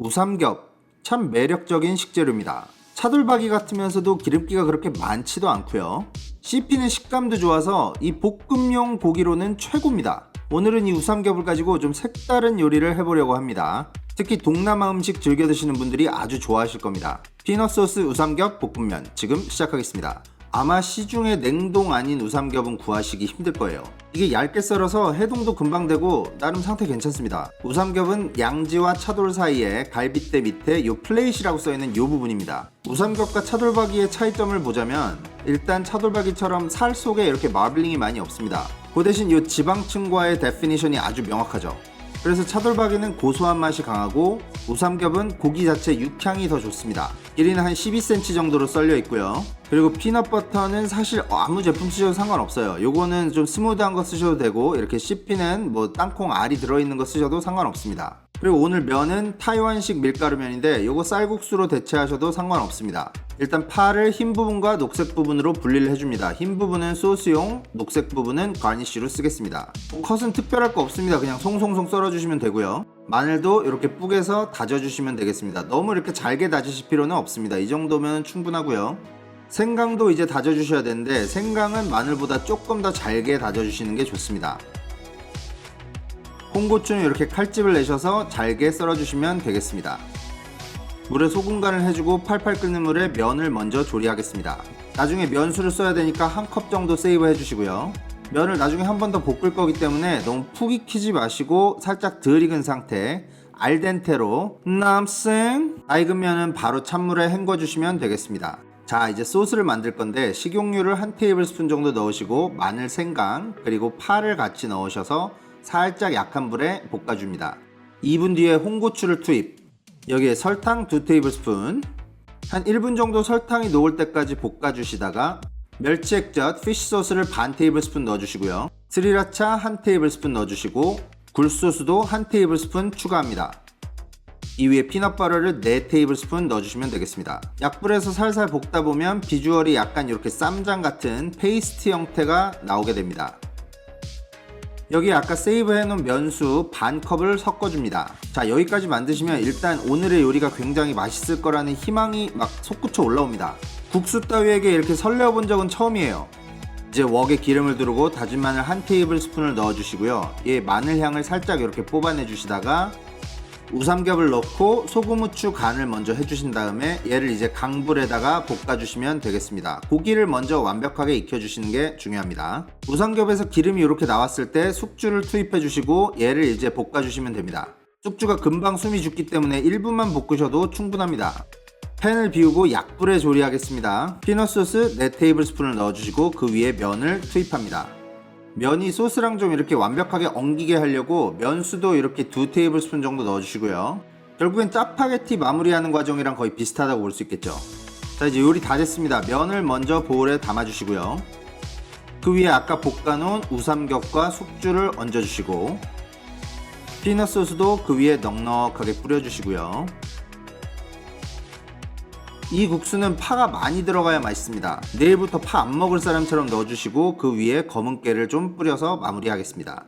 우삼겹 참 매력적인 식재료입니다. 차돌박이 같으면서도 기름기가 그렇게 많지도 않고요. 씹히는 식감도 좋아서 이 볶음용 고기로는 최고입니다. 오늘은 이 우삼겹을 가지고 좀 색다른 요리를 해보려고 합니다. 특히 동남아 음식 즐겨 드시는 분들이 아주 좋아하실 겁니다. 피넛 소스 우삼겹 볶음면 지금 시작하겠습니다. 아마 시중에 냉동 아닌 우삼겹은 구하시기 힘들 거예요. 이게 얇게 썰어서 해동도 금방 되고 나름 상태 괜찮습니다. 우삼겹은 양지와 차돌 사이에 갈빗대 밑에 요 플레이시라고 써있는 요 부분입니다. 우삼겹과 차돌박이의 차이점을 보자면 일단 차돌박이처럼 살 속에 이렇게 마블링이 많이 없습니다. 그 대신 요 지방층과의 데피니션이 아주 명확하죠. 그래서 차돌박이는 고소한 맛이 강하고 우삼겹은 고기 자체 육향이 더 좋습니다. 길이는 한 12cm 정도로 썰려 있고요. 그리고 피넛버터는 사실 아무 제품 쓰셔도 상관없어요. 요거는 좀 스무드한 거 쓰셔도 되고 이렇게 씹히는 뭐 땅콩 알이 들어있는 거 쓰셔도 상관없습니다. 그리고 오늘 면은 타이완식 밀가루면인데 요거 쌀국수로 대체하셔도 상관없습니다. 일단 파를 흰 부분과 녹색 부분으로 분리를 해줍니다. 흰 부분은 소스용, 녹색 부분은 가니쉬로 쓰겠습니다. 컷은 특별할 거 없습니다. 그냥 송송송 썰어주시면 되고요. 마늘도 이렇게 뿌개서 다져주시면 되겠습니다. 너무 이렇게 잘게 다지실 필요는 없습니다. 이 정도면 충분하고요. 생강도 이제 다져주셔야 되는데 생강은 마늘보다 조금 더 잘게 다져주시는 게 좋습니다. 홍고추는 이렇게 칼집을 내셔서 잘게 썰어주시면 되겠습니다. 물에 소금 간을 해주고 팔팔 끓는 물에 면을 먼저 조리하겠습니다. 나중에 면수를 써야 되니까 한 컵 정도 세이브 해주시고요. 면을 나중에 한 번 더 볶을 거기 때문에 너무 푹 익히지 마시고 살짝 덜 익은 상태 알덴테로 남생 다 익은 면은 바로 찬물에 헹궈 주시면 되겠습니다. 자 이제 소스를 만들 건데 식용유를 한 테이블 스푼 정도 넣으시고 마늘 생강 그리고 파를 같이 넣으셔서 살짝 약한 불에 볶아줍니다. 2분 뒤에 홍고추를 투입 여기에 설탕 2 테이블 스푼 한 1분 정도 설탕이 녹을 때까지 볶아주시다가 멸치 액젓 피쉬 소스를 반 테이블 스푼 넣어주시고요. 스리라차 한 테이블 스푼 넣어주시고 굴소스도 한 테이블 스푼 추가합니다. 이 위에 피넛버터를 4 테이블 스푼 넣어주시면 되겠습니다. 약불에서 살살 볶다 보면 비주얼이 약간 이렇게 쌈장 같은 페이스트 형태가 나오게 됩니다. 여기 아까 세이브 해놓은 면수 반 컵을 섞어줍니다. 자 여기까지 만드시면 일단 오늘의 요리가 굉장히 맛있을 거라는 희망이 막 솟구쳐 올라옵니다. 국수 따위에게 이렇게 설레어 적은 처음이에요. 이제 웍에 기름을 두르고 다진 마늘 한 테이블 스푼을 넣어주시고요. 이 마늘 향을 살짝 이렇게 뽑아내 주시다가 우삼겹을 넣고 소금 후추 간을 먼저 해주신 다음에 얘를 이제 강불에다가 볶아주시면 되겠습니다. 고기를 먼저 완벽하게 익혀주시는 게 중요합니다. 우삼겹에서 기름이 이렇게 나왔을 때 숙주를 투입해주시고 얘를 이제 볶아주시면 됩니다. 숙주가 금방 숨이 죽기 때문에 1분만 볶으셔도 충분합니다. 팬을 비우고 약불에 조리하겠습니다. 피넛 소스 4 테이블 스푼을 넣어주시고 그 위에 면을 투입합니다. 면이 소스랑 좀 이렇게 완벽하게 엉기게 하려고 면수도 이렇게 2 테이블 스푼 정도 넣어주시고요. 결국엔 짜파게티 마무리하는 과정이랑 거의 비슷하다고 볼 수 있겠죠. 자 이제 요리 다 됐습니다. 면을 먼저 보울에 담아주시고요. 그 위에 아까 볶아놓은 우삼겹과 숙주를 얹어주시고 피넛 소스도 그 위에 넉넉하게 뿌려주시고요. 이 국수는 파가 많이 들어가야 맛있습니다. 내일부터 파 안 먹을 사람처럼 넣어주시고 그 위에 검은 깨를 좀 뿌려서 마무리하겠습니다.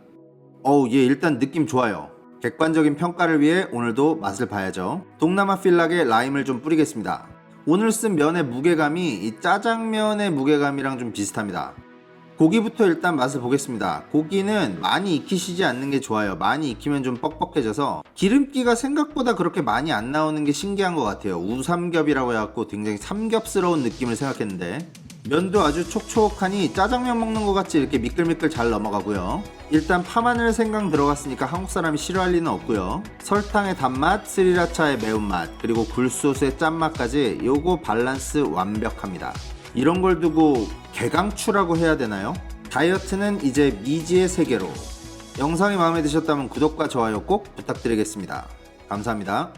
어우 얘 일단 느낌 좋아요. 객관적인 평가를 위해 오늘도 맛을 봐야죠. 동남아 필락에 라임을 좀 뿌리겠습니다. 오늘 쓴 면의 무게감이 이 짜장면의 무게감이랑 좀 비슷합니다. 고기부터 일단 맛을 보겠습니다. 고기는 많이 익히시지 않는 게 좋아요. 많이 익히면 좀 뻑뻑해져서 기름기가 생각보다 그렇게 많이 안 나오는 게 신기한 것 같아요. 우삼겹이라고 해갖고 굉장히 삼겹스러운 느낌을 생각했는데 면도 아주 촉촉하니 짜장면 먹는 것 같이 이렇게 미끌미끌 잘 넘어가고요. 일단 파마늘 생강 들어갔으니까 한국 사람이 싫어할 리는 없고요. 설탕의 단맛, 스리라차의 매운맛, 그리고 굴소스의 짠맛까지 요거 밸런스 완벽합니다. 이런 걸 두고 개강추라고 해야 되나요? 다이어트는 이제 미지의 세계로. 영상이 마음에 드셨다면 구독과 좋아요 꼭 부탁드리겠습니다. 감사합니다.